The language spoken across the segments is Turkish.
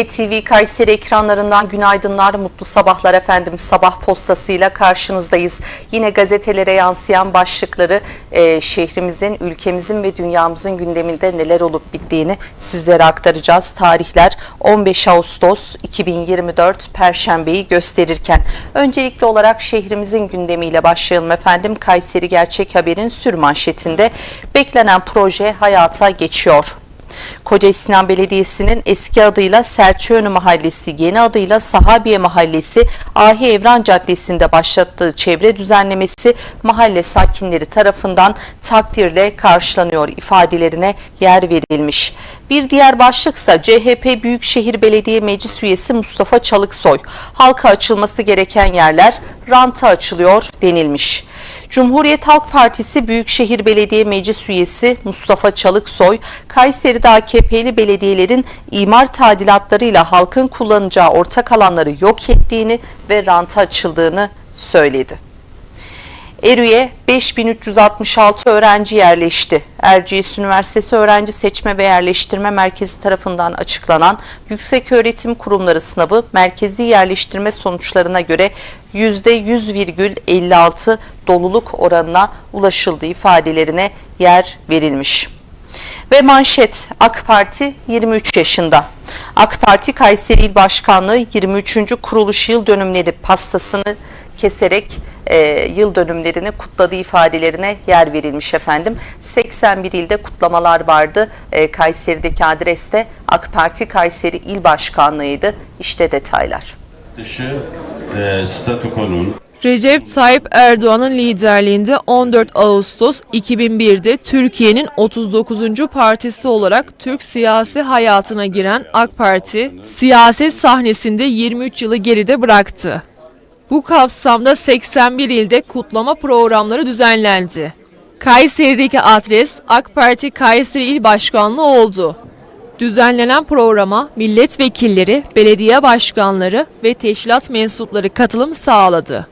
ETV Kayseri ekranlarından günaydınlar, mutlu sabahlar efendim. Sabah postasıyla karşınızdayız. Yine gazetelere yansıyan başlıkları e, şehrimizin, ülkemizin ve dünyamızın gündeminde neler olup bittiğini sizlere aktaracağız. Tarihler 15 Ağustos 2024 Perşembeyi gösterirken. Öncelikli olarak şehrimizin gündemiyle başlayalım efendim. Kayseri Gerçek Haber'in sür manşetinde beklenen proje hayata geçiyor. Koca Sinan Belediyesi'nin eski adıyla Serçeönü Mahallesi, yeni adıyla Sahabiye Mahallesi, Ahi Evran Caddesi'nde başlattığı çevre düzenlemesi mahalle sakinleri tarafından takdirle karşılanıyor ifadelerine yer verilmiş. Bir diğer başlıksa CHP Büyükşehir Belediye Meclis Üyesi Mustafa Çalıksoy, halka açılması gereken yerler ranta açılıyor denilmiş. Cumhuriyet Halk Partisi Büyükşehir Belediye Meclis Üyesi Mustafa Çalıksoy, Kayseri'de AKP'li belediyelerin imar tadilatlarıyla halkın kullanacağı ortak alanları yok ettiğini ve ranta açıldığını söyledi. Erü'ye 5366 öğrenci yerleşti. Erciyes Üniversitesi Öğrenci Seçme ve Yerleştirme Merkezi tarafından açıklanan Yükseköğretim Kurumları sınavı merkezi yerleştirme sonuçlarına göre %100,56 doluluk oranına ulaşıldığı ifadelerine yer verilmiş. Ve manşet AK Parti 23 yaşında. AK Parti Kayseri İl Başkanlığı 23. kuruluş yıl dönümleri pastasını keserek e, yıl dönümlerini kutladığı ifadelerine yer verilmiş efendim. 81 ilde kutlamalar vardı. E, Kayseri'deki adreste AK Parti Kayseri İl Başkanlığı'ydı. İşte detaylar. dışı e, statükonun Recep Tayyip Erdoğan'ın liderliğinde 14 Ağustos 2001'de Türkiye'nin 39. partisi olarak Türk siyasi hayatına giren AK Parti, siyaset sahnesinde 23 yılı geride bıraktı. Bu kapsamda 81 ilde kutlama programları düzenlendi. Kayseri'deki adres AK Parti Kayseri İl Başkanlığı oldu. Düzenlenen programa milletvekilleri, belediye başkanları ve teşkilat mensupları katılım sağladı.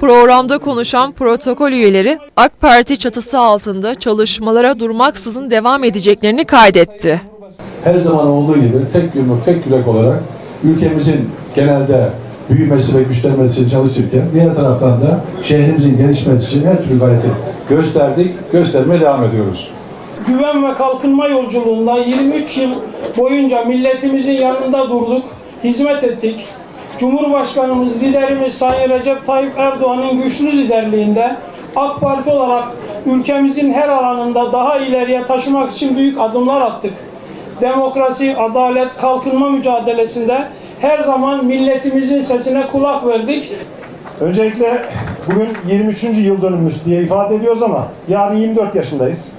Programda konuşan protokol üyeleri AK Parti çatısı altında çalışmalara durmaksızın devam edeceklerini kaydetti. her zaman olduğu gibi tek yumruk, tek yürek olarak ülkemizin genelde büyümesi ve güçlenmesi için çalışırken diğer taraftan da şehrimizin gelişmesi için her türlü gayreti gösterdik, göstermeye devam ediyoruz. güven ve kalkınma yolculuğunda 23 yıl boyunca milletimizin yanında durduk, hizmet ettik. Cumhurbaşkanımız, liderimiz Sayın Recep Tayyip Erdoğan'ın güçlü liderliğinde AK Parti olarak ülkemizin her alanında daha ileriye taşımak için büyük adımlar attık. Demokrasi, adalet, kalkınma mücadelesinde her zaman milletimizin sesine kulak verdik. Öncelikle bugün 23. yıl dönümümüz diye ifade ediyoruz ama yani 24 yaşındayız.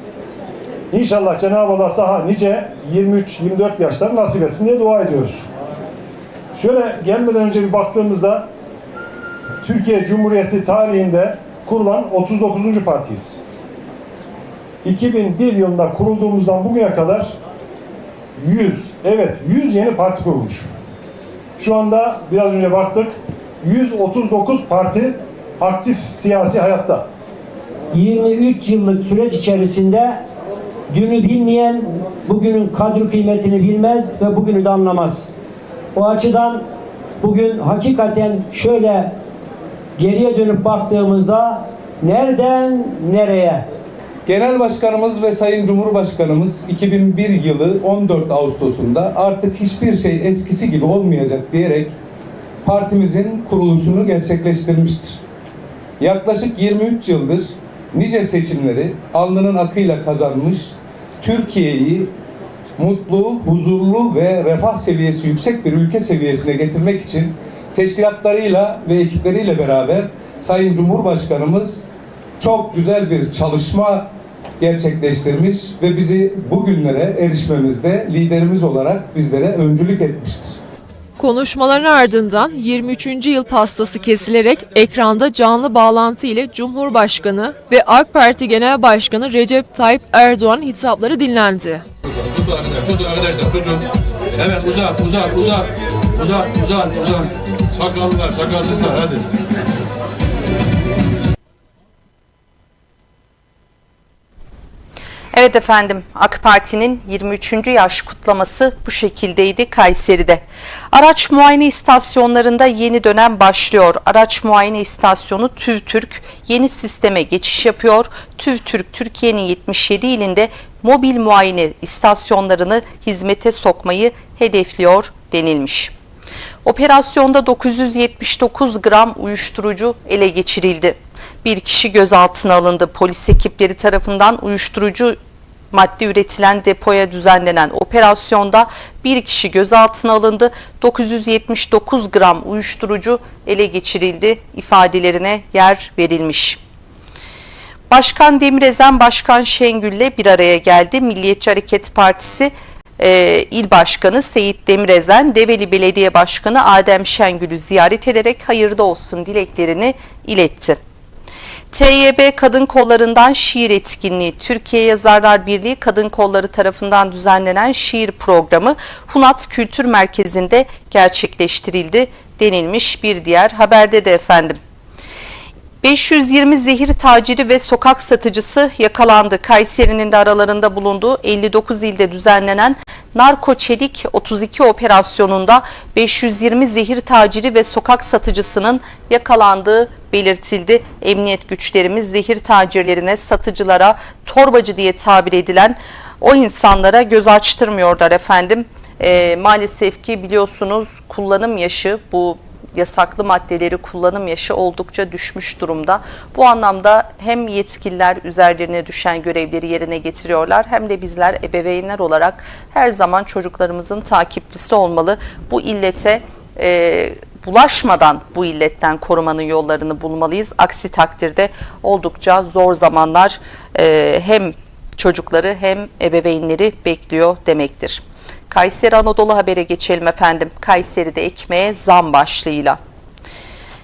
İnşallah Cenab-ı Allah daha nice 23-24 yaşlar nasip etsin diye dua ediyoruz. Şöyle gelmeden önce bir baktığımızda Türkiye Cumhuriyeti tarihinde kurulan 39. partiyiz. 2001 yılında kurulduğumuzdan bugüne kadar 100, evet 100 yeni parti kurulmuş. Şu anda biraz önce baktık 139 parti aktif siyasi hayatta. 23 yıllık süreç içerisinde dünü bilmeyen bugünün kadri kıymetini bilmez ve bugünü de anlamaz. O açıdan bugün hakikaten şöyle geriye dönüp baktığımızda nereden nereye Genel Başkanımız ve Sayın Cumhurbaşkanımız 2001 yılı 14 Ağustos'unda artık hiçbir şey eskisi gibi olmayacak diyerek partimizin kuruluşunu gerçekleştirmiştir. Yaklaşık 23 yıldır nice seçimleri alnının akıyla kazanmış, Türkiye'yi mutlu, huzurlu ve refah seviyesi yüksek bir ülke seviyesine getirmek için teşkilatlarıyla ve ekipleriyle beraber Sayın Cumhurbaşkanımız çok güzel bir çalışma gerçekleştirmiş ve bizi bugünlere erişmemizde liderimiz olarak bizlere öncülük etmiştir. Konuşmaların ardından 23. yıl pastası kesilerek ekranda canlı bağlantı ile Cumhurbaşkanı ve AK Parti Genel Başkanı Recep Tayyip Erdoğan hitapları dinlendi. Tutun arkadaşlar, tutun arkadaşlar, tutun. Evet uzat, uzat, uzat. Uzat, uzat, uzat. Sakallılar, sakalsızlar hadi. Evet efendim AK Parti'nin 23. yaş kutlaması bu şekildeydi Kayseri'de. Araç muayene istasyonlarında yeni dönem başlıyor. Araç muayene istasyonu TÜVTÜRK yeni sisteme geçiş yapıyor. TÜVTÜRK Türkiye'nin 77 ilinde mobil muayene istasyonlarını hizmete sokmayı hedefliyor denilmiş. Operasyonda 979 gram uyuşturucu ele geçirildi. Bir kişi gözaltına alındı. Polis ekipleri tarafından uyuşturucu madde üretilen depoya düzenlenen operasyonda bir kişi gözaltına alındı. 979 gram uyuşturucu ele geçirildi ifadelerine yer verilmiş. Başkan Demirezen Başkan Şengül'le bir araya geldi. Milliyetçi Hareket Partisi e, İl Başkanı Seyit Demirezen, Develi Belediye Başkanı Adem Şengül'ü ziyaret ederek hayırlı olsun dileklerini iletti. TYB Kadın Kollarından Şiir Etkinliği, Türkiye Yazarlar Birliği Kadın Kolları tarafından düzenlenen şiir programı Hunat Kültür Merkezi'nde gerçekleştirildi denilmiş bir diğer haberde de efendim. 520 zehir taciri ve sokak satıcısı yakalandı. Kayseri'nin de aralarında bulunduğu 59 ilde düzenlenen Narko Çelik 32 operasyonunda 520 zehir taciri ve sokak satıcısının yakalandığı belirtildi. Emniyet güçlerimiz zehir tacirlerine, satıcılara, torbacı diye tabir edilen o insanlara göz açtırmıyorlar efendim. Ee, maalesef ki biliyorsunuz kullanım yaşı bu yasaklı maddeleri kullanım yaşı oldukça düşmüş durumda. Bu anlamda hem yetkililer üzerlerine düşen görevleri yerine getiriyorlar hem de bizler ebeveynler olarak her zaman çocuklarımızın takipçisi olmalı. Bu illete e, bulaşmadan bu illetten korumanın yollarını bulmalıyız. Aksi takdirde oldukça zor zamanlar e, hem çocukları hem ebeveynleri bekliyor demektir. Kayseri Anadolu Haber'e geçelim efendim. Kayseri'de ekmeğe zam başlığıyla.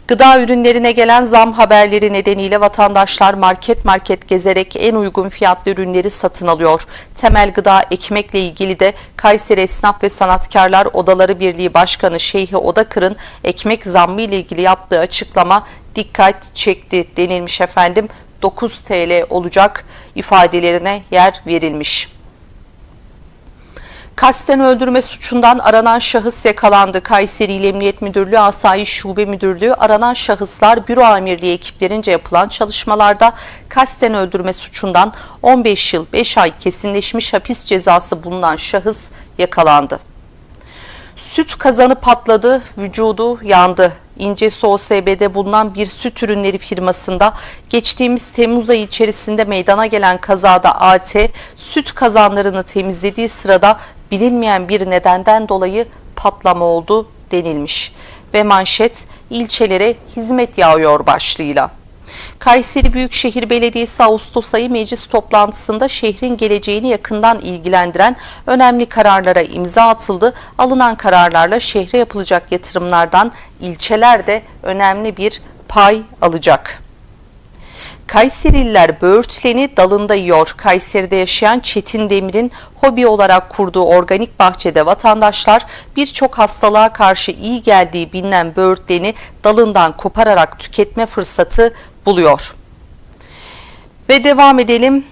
Gıda ürünlerine gelen zam haberleri nedeniyle vatandaşlar market market gezerek en uygun fiyatlı ürünleri satın alıyor. Temel gıda ekmekle ilgili de Kayseri Esnaf ve Sanatkarlar Odaları Birliği Başkanı Şeyhi Odakır'ın ekmek zammı ile ilgili yaptığı açıklama dikkat çekti denilmiş efendim. 9 TL olacak ifadelerine yer verilmiş. Kasten öldürme suçundan aranan şahıs yakalandı. Kayseri İl Emniyet Müdürlüğü Asayiş Şube Müdürlüğü aranan şahıslar büro amirliği ekiplerince yapılan çalışmalarda kasten öldürme suçundan 15 yıl 5 ay kesinleşmiş hapis cezası bulunan şahıs yakalandı. Süt kazanı patladı, vücudu yandı. İncesu OSB'de bulunan bir süt ürünleri firmasında geçtiğimiz Temmuz ayı içerisinde meydana gelen kazada AT süt kazanlarını temizlediği sırada bilinmeyen bir nedenden dolayı patlama oldu denilmiş. Ve manşet ilçelere hizmet yağıyor başlığıyla. Kayseri Büyükşehir Belediyesi Ağustos ayı meclis toplantısında şehrin geleceğini yakından ilgilendiren önemli kararlara imza atıldı. Alınan kararlarla şehre yapılacak yatırımlardan ilçeler de önemli bir pay alacak. Kayserililer böğürtleni dalında yiyor. Kayseri'de yaşayan Çetin Demir'in hobi olarak kurduğu organik bahçede vatandaşlar birçok hastalığa karşı iyi geldiği bilinen böğürtleni dalından kopararak tüketme fırsatı buluyor. Ve devam edelim.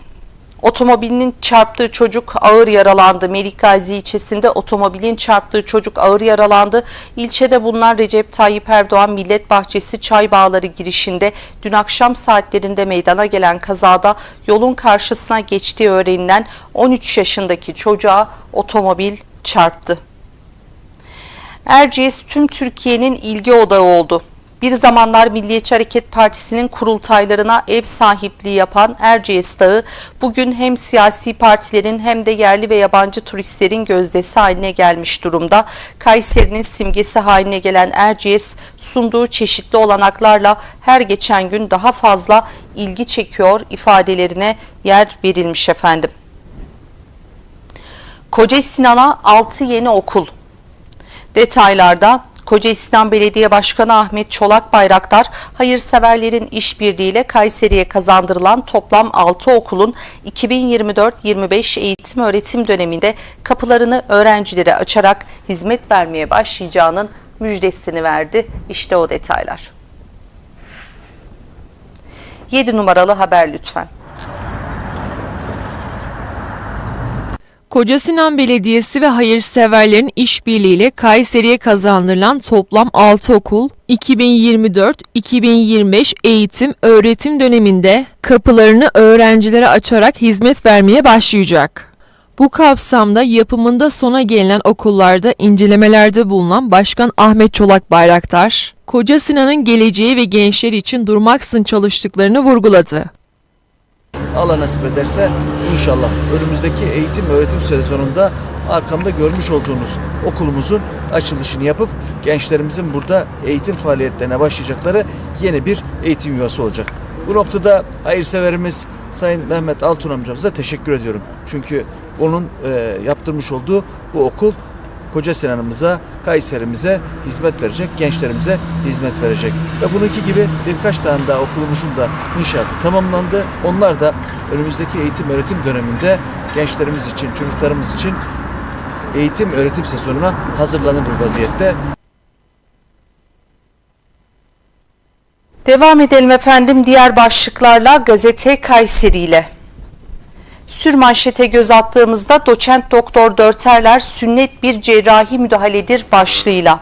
Otomobilinin çarptığı çocuk ağır yaralandı. Melikgazi ilçesinde otomobilin çarptığı çocuk ağır yaralandı. İlçede bulunan Recep Tayyip Erdoğan Millet Bahçesi Çay Bağları girişinde dün akşam saatlerinde meydana gelen kazada yolun karşısına geçtiği öğrenilen 13 yaşındaki çocuğa otomobil çarptı. Erciyes tüm Türkiye'nin ilgi odağı oldu. Bir zamanlar Milliyetçi Hareket Partisi'nin kurultaylarına ev sahipliği yapan Erciyes Dağı bugün hem siyasi partilerin hem de yerli ve yabancı turistlerin gözdesi haline gelmiş durumda. Kayseri'nin simgesi haline gelen Erciyes sunduğu çeşitli olanaklarla her geçen gün daha fazla ilgi çekiyor ifadelerine yer verilmiş efendim. Koca Sinan'a 6 yeni okul. Detaylarda Koca İslam Belediye Başkanı Ahmet Çolak Bayraktar, hayırseverlerin işbirliğiyle Kayseri'ye kazandırılan toplam 6 okulun 2024-25 eğitim öğretim döneminde kapılarını öğrencilere açarak hizmet vermeye başlayacağının müjdesini verdi. İşte o detaylar. 7 numaralı haber lütfen. Koca Sinan Belediyesi ve hayırseverlerin işbirliğiyle Kayseri'ye kazandırılan toplam 6 okul 2024-2025 eğitim öğretim döneminde kapılarını öğrencilere açarak hizmet vermeye başlayacak. Bu kapsamda yapımında sona gelinen okullarda incelemelerde bulunan Başkan Ahmet Çolak Bayraktar, Koca Sinan'ın geleceği ve gençler için durmaksızın çalıştıklarını vurguladı. Allah nasip ederse inşallah önümüzdeki eğitim öğretim sezonunda arkamda görmüş olduğunuz okulumuzun açılışını yapıp gençlerimizin burada eğitim faaliyetlerine başlayacakları yeni bir eğitim yuvası olacak. Bu noktada hayırseverimiz Sayın Mehmet Altun amcamıza teşekkür ediyorum. Çünkü onun e, yaptırmış olduğu bu okul Koca Sinan'ımıza, Kayserimize hizmet verecek, gençlerimize hizmet verecek. Ve bununki gibi birkaç tane daha okulumuzun da inşaatı tamamlandı. Onlar da önümüzdeki eğitim öğretim döneminde gençlerimiz için, çocuklarımız için eğitim öğretim sezonuna hazırlanır bir vaziyette. Devam edelim efendim diğer başlıklarla gazete Kayseri ile. Sürmanşete göz attığımızda doçent doktor Dörterler sünnet bir cerrahi müdahaledir başlığıyla.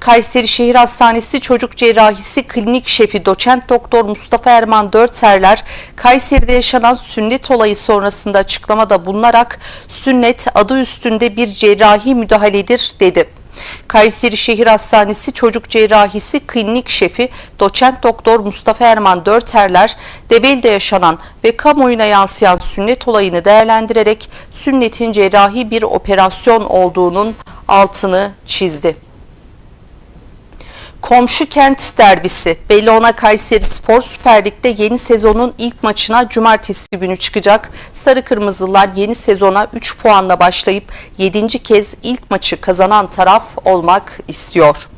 Kayseri Şehir Hastanesi Çocuk Cerrahisi Klinik Şefi Doçent Doktor Mustafa Erman Dörterler, Kayseri'de yaşanan sünnet olayı sonrasında açıklamada bulunarak sünnet adı üstünde bir cerrahi müdahaledir dedi. Kayseri Şehir Hastanesi Çocuk Cerrahisi Klinik Şefi Doçent Doktor Mustafa Erman Dörterler, Develi'de yaşanan ve kamuoyuna yansıyan sünnet olayını değerlendirerek sünnetin cerrahi bir operasyon olduğunun altını çizdi. Komşu kent derbisi Bellona Kayseri Spor Süper Lig'de yeni sezonun ilk maçına cumartesi günü çıkacak. Sarı Kırmızılar yeni sezona 3 puanla başlayıp 7. kez ilk maçı kazanan taraf olmak istiyor.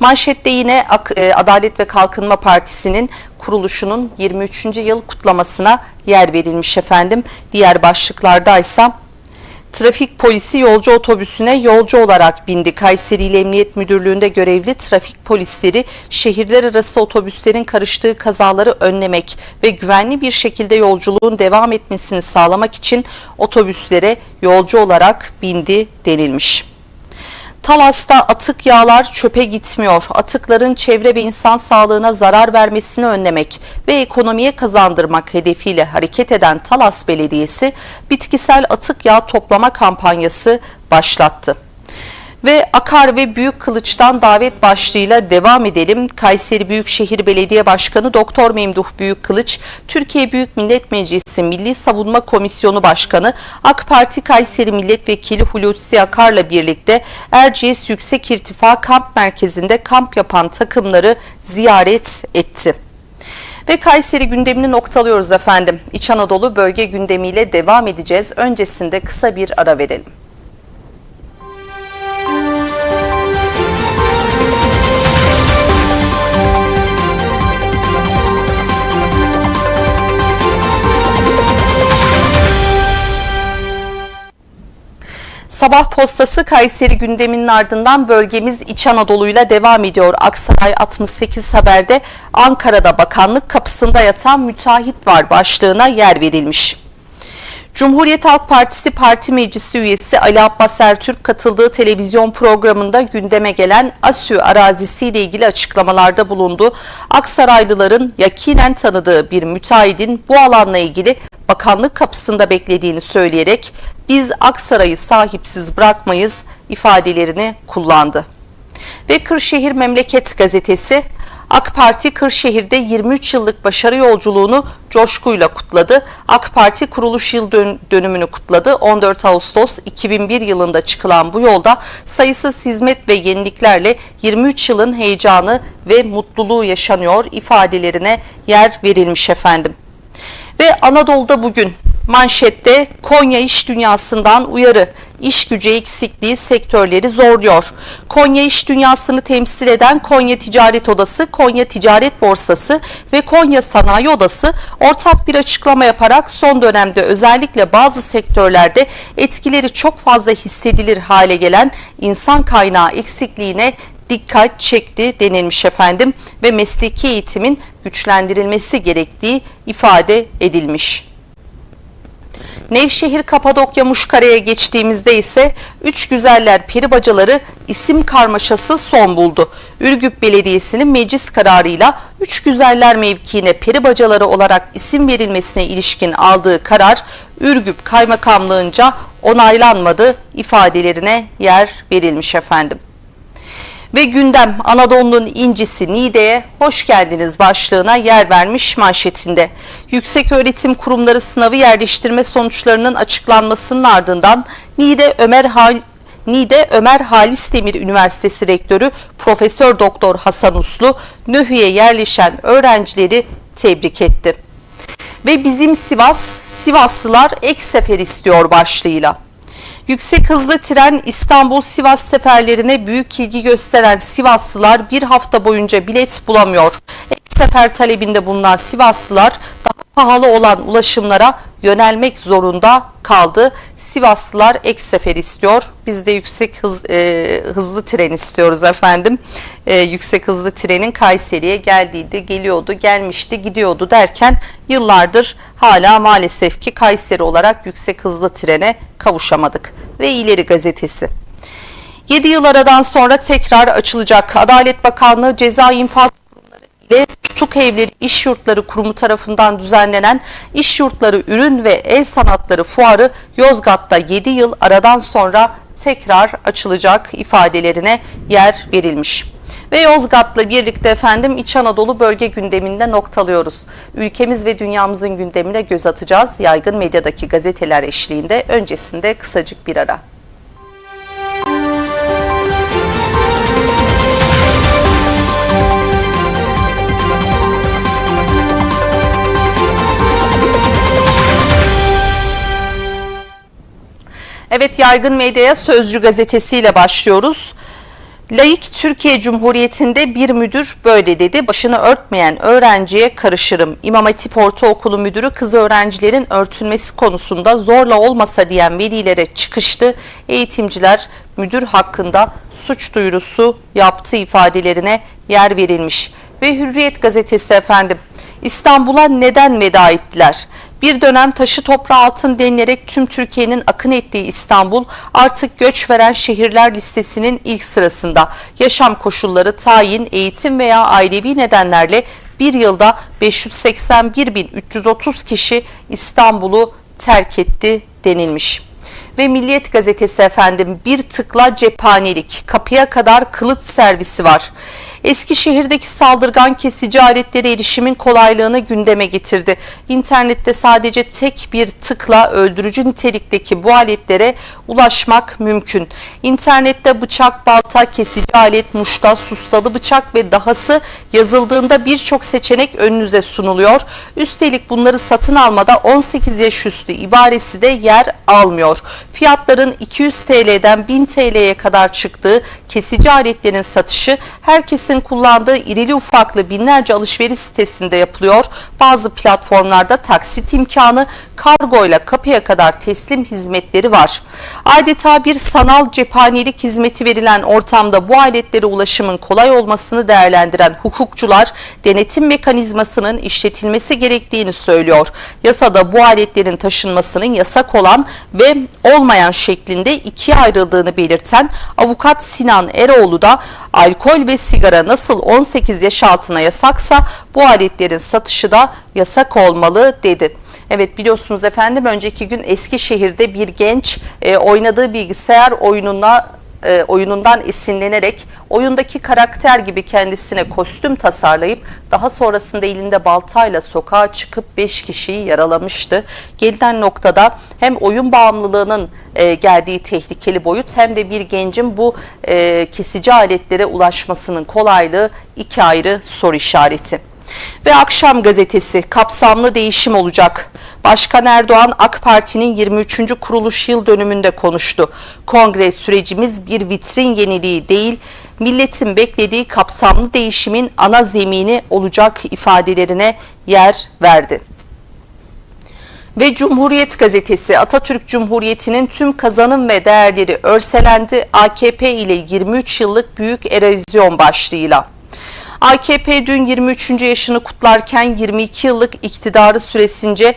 Manşette yine e, Adalet ve Kalkınma Partisi'nin kuruluşunun 23. yıl kutlamasına yer verilmiş efendim. Diğer başlıklardaysa Trafik polisi yolcu otobüsüne yolcu olarak bindi. Kayseri İl Emniyet Müdürlüğü'nde görevli trafik polisleri şehirler arası otobüslerin karıştığı kazaları önlemek ve güvenli bir şekilde yolculuğun devam etmesini sağlamak için otobüslere yolcu olarak bindi denilmiş. Talas'ta atık yağlar çöpe gitmiyor. Atıkların çevre ve insan sağlığına zarar vermesini önlemek ve ekonomiye kazandırmak hedefiyle hareket eden Talas Belediyesi bitkisel atık yağ toplama kampanyası başlattı. Ve Akar ve Büyük Kılıç'tan davet başlığıyla devam edelim. Kayseri Büyükşehir Belediye Başkanı Doktor Memduh Büyük Kılıç, Türkiye Büyük Millet Meclisi Milli Savunma Komisyonu Başkanı AK Parti Kayseri Milletvekili Hulusi Akar'la birlikte Erciyes Yüksek İrtifa Kamp Merkezi'nde kamp yapan takımları ziyaret etti. Ve Kayseri gündemini noktalıyoruz efendim. İç Anadolu bölge gündemiyle devam edeceğiz. Öncesinde kısa bir ara verelim. Sabah postası Kayseri gündeminin ardından bölgemiz İç Anadolu'yla devam ediyor. Aksaray 68 haberde Ankara'da bakanlık kapısında yatan müteahhit var başlığına yer verilmiş. Cumhuriyet Halk Partisi Parti Meclisi üyesi Ali Abbas Ertürk katıldığı televizyon programında gündeme gelen ASÜ arazisiyle ilgili açıklamalarda bulundu. Aksaraylıların yakinen tanıdığı bir müteahhidin bu alanla ilgili bakanlık kapısında beklediğini söyleyerek biz Aksaray'ı sahipsiz bırakmayız ifadelerini kullandı. Ve Kırşehir Memleket gazetesi AK Parti Kırşehir'de 23 yıllık başarı yolculuğunu coşkuyla kutladı. AK Parti kuruluş yıl dön- dönümünü kutladı. 14 Ağustos 2001 yılında çıkılan bu yolda sayısız hizmet ve yeniliklerle 23 yılın heyecanı ve mutluluğu yaşanıyor ifadelerine yer verilmiş efendim. Ve Anadolu'da bugün manşette Konya iş dünyasından uyarı. İş gücü eksikliği sektörleri zorluyor. Konya iş dünyasını temsil eden Konya Ticaret Odası, Konya Ticaret Borsası ve Konya Sanayi Odası ortak bir açıklama yaparak son dönemde özellikle bazı sektörlerde etkileri çok fazla hissedilir hale gelen insan kaynağı eksikliğine dikkat çekti denilmiş efendim ve mesleki eğitimin güçlendirilmesi gerektiği ifade edilmiş. Nevşehir Kapadokya Muşkara'ya geçtiğimizde ise Üç Güzeller Peri Bacaları isim karmaşası son buldu. Ürgüp Belediyesi'nin meclis kararıyla Üç Güzeller mevkiine peri bacaları olarak isim verilmesine ilişkin aldığı karar Ürgüp Kaymakamlığınca onaylanmadı ifadelerine yer verilmiş efendim. Ve gündem Anadolu'nun incisi Niğde'ye hoş geldiniz başlığına yer vermiş manşetinde. Yüksek Öğretim Kurumları sınavı yerleştirme sonuçlarının açıklanmasının ardından Niğde Ömer Hal Niğde Ömer Halis Demir Üniversitesi Rektörü Profesör Doktor Hasan Uslu Nöhü'ye yerleşen öğrencileri tebrik etti. Ve bizim Sivas, Sivaslılar ek sefer istiyor başlığıyla. Yüksek hızlı tren İstanbul-Sivas seferlerine büyük ilgi gösteren Sivaslılar bir hafta boyunca bilet bulamıyor. Ek sefer talebinde bulunan Sivaslılar pahalı olan ulaşımlara yönelmek zorunda kaldı. Sivaslılar ek sefer istiyor. Biz de yüksek hız, e, hızlı tren istiyoruz efendim. E, yüksek hızlı trenin Kayseri'ye geldiydi, geliyordu, gelmişti, gidiyordu derken yıllardır hala maalesef ki Kayseri olarak yüksek hızlı trene kavuşamadık. Ve İleri Gazetesi. 7 yıl aradan sonra tekrar açılacak. Adalet Bakanlığı Ceza İnfaz Kurumları ile Tutuk Evleri İş Yurtları Kurumu tarafından düzenlenen İş Yurtları Ürün ve El Sanatları Fuarı Yozgat'ta 7 yıl aradan sonra tekrar açılacak ifadelerine yer verilmiş. Ve Yozgat'la birlikte efendim İç Anadolu bölge gündeminde noktalıyoruz. Ülkemiz ve dünyamızın gündemine göz atacağız. Yaygın medyadaki gazeteler eşliğinde öncesinde kısacık bir ara. Evet Yaygın Medya'ya Sözcü gazetesiyle başlıyoruz. Laik Türkiye Cumhuriyeti'nde bir müdür böyle dedi. Başını örtmeyen öğrenciye karışırım. İmam Hatip Ortaokulu Müdürü kız öğrencilerin örtülmesi konusunda zorla olmasa diyen velilere çıkıştı. Eğitimciler müdür hakkında suç duyurusu yaptığı ifadelerine yer verilmiş. Ve Hürriyet gazetesi efendim İstanbul'a neden veda ettiler? Bir dönem taşı toprağı altın denilerek tüm Türkiye'nin akın ettiği İstanbul artık göç veren şehirler listesinin ilk sırasında. Yaşam koşulları, tayin, eğitim veya ailevi nedenlerle bir yılda 581.330 kişi İstanbul'u terk etti denilmiş. Ve Milliyet gazetesi efendim bir tıkla cephanelik kapıya kadar kılıç servisi var. Eskişehir'deki saldırgan kesici aletlere erişimin kolaylığını gündeme getirdi. İnternette sadece tek bir tıkla öldürücü nitelikteki bu aletlere ulaşmak mümkün. İnternette bıçak, balta, kesici alet, muşta, suslalı bıçak ve dahası yazıldığında birçok seçenek önünüze sunuluyor. Üstelik bunları satın almada 18 yaş üstü ibaresi de yer almıyor. Fiyatların 200 TL'den 1000 TL'ye kadar çıktığı kesici aletlerin satışı herkesin kullandığı irili ufaklı binlerce alışveriş sitesinde yapılıyor. Bazı platformlarda taksit imkanı, kargoyla kapıya kadar teslim hizmetleri var. Adeta bir sanal cephanelik hizmeti verilen ortamda bu aletlere ulaşımın kolay olmasını değerlendiren hukukçular denetim mekanizmasının işletilmesi gerektiğini söylüyor. Yasada bu aletlerin taşınmasının yasak olan ve olmayan şeklinde ikiye ayrıldığını belirten avukat Sinan Eroğlu da alkol ve sigara nasıl 18 yaş altına yasaksa bu aletlerin satışı da yasak olmalı dedi. Evet biliyorsunuz efendim önceki gün Eskişehir'de bir genç e, oynadığı bilgisayar oyununa e, oyunundan esinlenerek oyundaki karakter gibi kendisine kostüm tasarlayıp daha sonrasında elinde baltayla sokağa çıkıp 5 kişiyi yaralamıştı. Gelinen noktada hem oyun bağımlılığının e, geldiği tehlikeli boyut hem de bir gencin bu e, kesici aletlere ulaşmasının kolaylığı iki ayrı soru işareti. Ve Akşam gazetesi kapsamlı değişim olacak. Başkan Erdoğan AK Parti'nin 23. kuruluş yıl dönümünde konuştu. Kongre sürecimiz bir vitrin yeniliği değil, milletin beklediği kapsamlı değişimin ana zemini olacak ifadelerine yer verdi. Ve Cumhuriyet gazetesi Atatürk Cumhuriyeti'nin tüm kazanım ve değerleri örselendi AKP ile 23 yıllık büyük erozyon başlığıyla. AKP dün 23. yaşını kutlarken 22 yıllık iktidarı süresince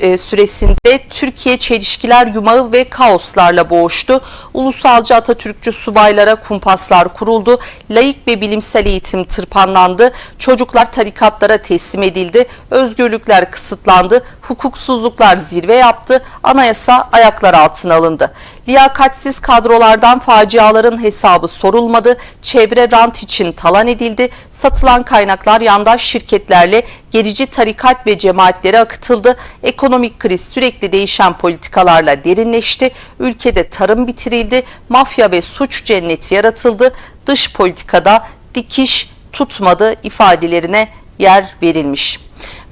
e, süresinde Türkiye çelişkiler yumağı ve kaoslarla boğuştu. Ulusalcı Atatürkçü subaylara kumpaslar kuruldu. Laik ve bilimsel eğitim tırpanlandı. Çocuklar tarikatlara teslim edildi. Özgürlükler kısıtlandı. Hukuksuzluklar zirve yaptı. Anayasa ayaklar altına alındı. Liyakatsiz kadrolardan faciaların hesabı sorulmadı. Çevre rant için talan edildi. Satılan kaynaklar yandaş şirketlerle gerici tarikat ve cemaatlere akıtıldı. Ekonomik kriz sürekli değişen politikalarla derinleşti. Ülkede tarım bitirildi. Mafya ve suç cenneti yaratıldı. Dış politikada dikiş tutmadı ifadelerine yer verilmiş.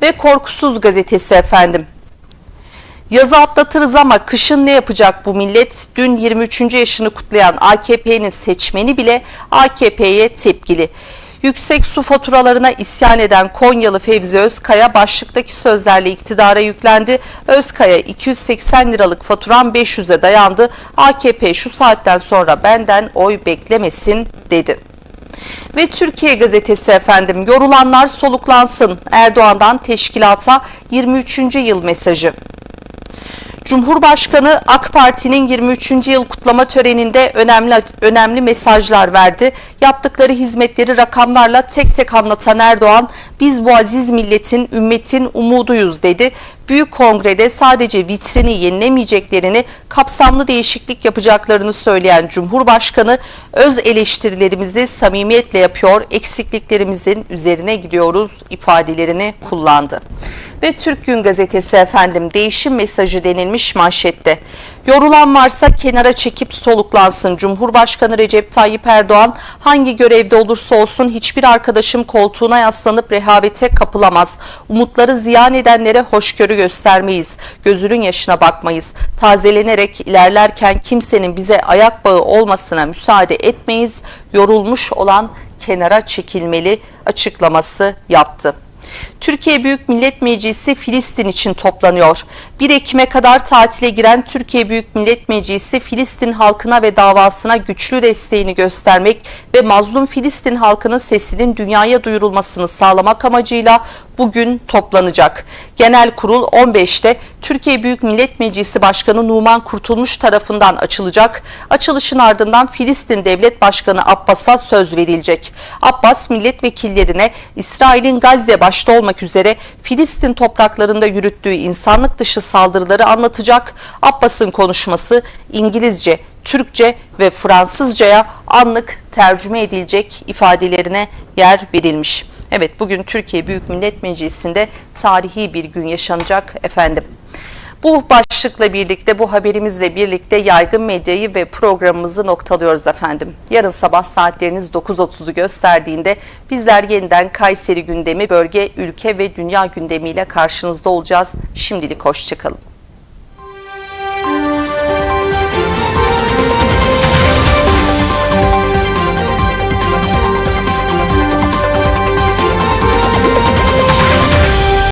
Ve Korkusuz gazetesi efendim. Yazı atlatırız ama kışın ne yapacak bu millet? Dün 23. yaşını kutlayan AKP'nin seçmeni bile AKP'ye tepkili. Yüksek su faturalarına isyan eden Konyalı Fevzi Özkaya başlıktaki sözlerle iktidara yüklendi. Özkaya 280 liralık faturam 500'e dayandı. AKP şu saatten sonra benden oy beklemesin dedi. Ve Türkiye gazetesi efendim yorulanlar soluklansın Erdoğan'dan teşkilata 23. yıl mesajı. Cumhurbaşkanı AK Parti'nin 23. yıl kutlama töreninde önemli önemli mesajlar verdi. Yaptıkları hizmetleri rakamlarla tek tek anlatan Erdoğan, biz bu aziz milletin, ümmetin umuduyuz dedi. Büyük kongrede sadece vitrini yenilemeyeceklerini, kapsamlı değişiklik yapacaklarını söyleyen Cumhurbaşkanı, öz eleştirilerimizi samimiyetle yapıyor, eksikliklerimizin üzerine gidiyoruz ifadelerini kullandı ve Türk Gün Gazetesi efendim değişim mesajı denilmiş manşette. Yorulan varsa kenara çekip soluklansın. Cumhurbaşkanı Recep Tayyip Erdoğan hangi görevde olursa olsun hiçbir arkadaşım koltuğuna yaslanıp rehavete kapılamaz. Umutları ziyan edenlere hoşgörü göstermeyiz. Gözünün yaşına bakmayız. Tazelenerek ilerlerken kimsenin bize ayak bağı olmasına müsaade etmeyiz. Yorulmuş olan kenara çekilmeli açıklaması yaptı. Türkiye Büyük Millet Meclisi Filistin için toplanıyor. 1 Ekim'e kadar tatile giren Türkiye Büyük Millet Meclisi Filistin halkına ve davasına güçlü desteğini göstermek ve mazlum Filistin halkının sesinin dünyaya duyurulmasını sağlamak amacıyla bugün toplanacak. Genel kurul 15'te Türkiye Büyük Millet Meclisi Başkanı Numan Kurtulmuş tarafından açılacak. Açılışın ardından Filistin Devlet Başkanı Abbas'a söz verilecek. Abbas milletvekillerine İsrail'in Gazze başta olmak üzere Filistin topraklarında yürüttüğü insanlık dışı saldırıları anlatacak. Abbas'ın konuşması İngilizce, Türkçe ve Fransızcaya anlık tercüme edilecek ifadelerine yer verilmiş. Evet bugün Türkiye Büyük Millet Meclisi'nde tarihi bir gün yaşanacak efendim. Bu başlıkla birlikte, bu haberimizle birlikte yaygın medyayı ve programımızı noktalıyoruz efendim. Yarın sabah saatleriniz 9.30'u gösterdiğinde bizler yeniden Kayseri gündemi, bölge, ülke ve dünya gündemiyle karşınızda olacağız. Şimdilik hoşçakalın.